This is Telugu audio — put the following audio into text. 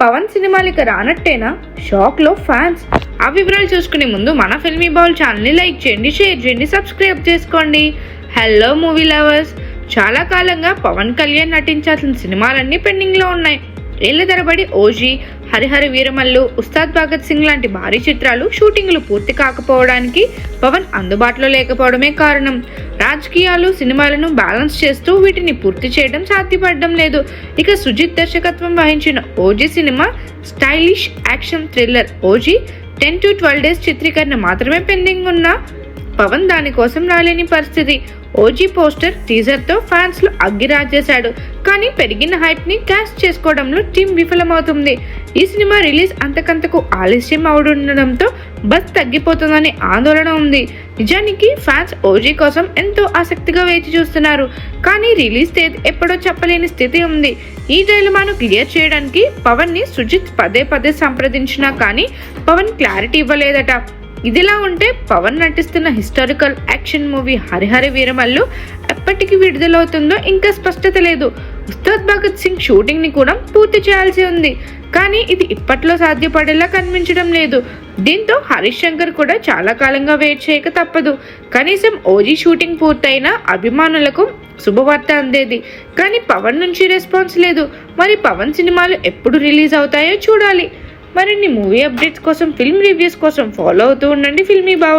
పవన్ సినిమాలకి రానట్టేనా? షాక్లో ఫ్యాన్స్. ఆ వివరాలు చూసుకునే ముందు మన ఫిల్మీ బౌల్ ఛానల్ని లైక్ చేయండి షేర్ చేయండి సబ్స్క్రైబ్ చేసుకోండి. Hello movie lovers. చాలా కాలంగా పవన్ కళ్యాణ్ నటించాల్సిన సినిమాలన్నీ పెండింగ్లో ఉన్నాయి. ఏళ్ళ తరబడి ఓజీ హరిహర వీరమల్లు ఉస్తాద్ భగత్ సింగ్ లాంటి భారీ చిత్రాలు షూటింగ్లు పూర్తి కాకపోవడానికి పవన్ అందుబాటులో లేకపోవడమే కారణం. రాజకీయాలు సినిమాలను బ్యాలెన్స్ చేస్తూ వీటిని పూర్తి చేయడం సాధ్యపడడం లేదు. ఇక సుజిత్ దర్శకత్వం వహించిన OG cinema stylish action thriller OG ten to twelve days చిత్రీకరణ మాత్రమే పెండింగ్ ఉన్న పవన్ దానికోసం రాలేని పరిస్థితి. ఓజీ పోస్టర్ టీజర్తో ఫ్యాన్స్లో అగ్గిరాజేశాడు. కానీ పెరిగిన హైప్ని క్యాష్ చేసుకోవడంలో టీం విఫలమవుతుంది. ఈ సినిమా రిలీజ్ అంతకంతకు ఆలస్యం అవడుండడంతో బస్ తగ్గిపోతుందనే ఆందోళన ఉంది. నిజానికి ఫ్యాన్స్ ఓజీ కోసం ఎంతో ఆసక్తిగా వేచి చూస్తున్నారు. కానీ రిలీజ్ తేదీ ఎప్పుడో చెప్పలేని స్థితి ఉంది. ఈ డైలమాను క్లియర్ చేయడానికి పవన్ని సుజిత్ పదే పదే సంప్రదించినా కానీ పవన్ క్లారిటీ ఇవ్వలేదట. ఇదిలా ఉంటే పవన్ నటిస్తున్న historical action movie Harihara Veeramallu ఎప్పటికి విడుదలవుతుందో ఇంకా స్పష్టత లేదు. ఉస్తాద్ భగత్ సింగ్ షూటింగ్ని కూడా పూర్తి చేయాల్సి ఉంది. కానీ ఇది ఇప్పట్లో సాధ్యపడేలా కనిపించడం లేదు. దీంతో హరీష్ శంకర్ కూడా చాలా కాలంగా వెయిట్ చేయక తప్పదు. కనీసం ఓజీ షూటింగ్ పూర్తయిన అభిమానులకు శుభవార్త అందేది. కానీ పవన్ నుంచి రెస్పాన్స్ లేదు. మరి పవన్ సినిమాలు ఎప్పుడు రిలీజ్ అవుతాయో చూడాలి. మరిన్ని మూవీ అప్డేట్స్ కోసం ఫిల్మ్ రివ్యూస్ కోసం ఫాలో అవుతూ ఉండండి. ఫిల్మీ బాగుంది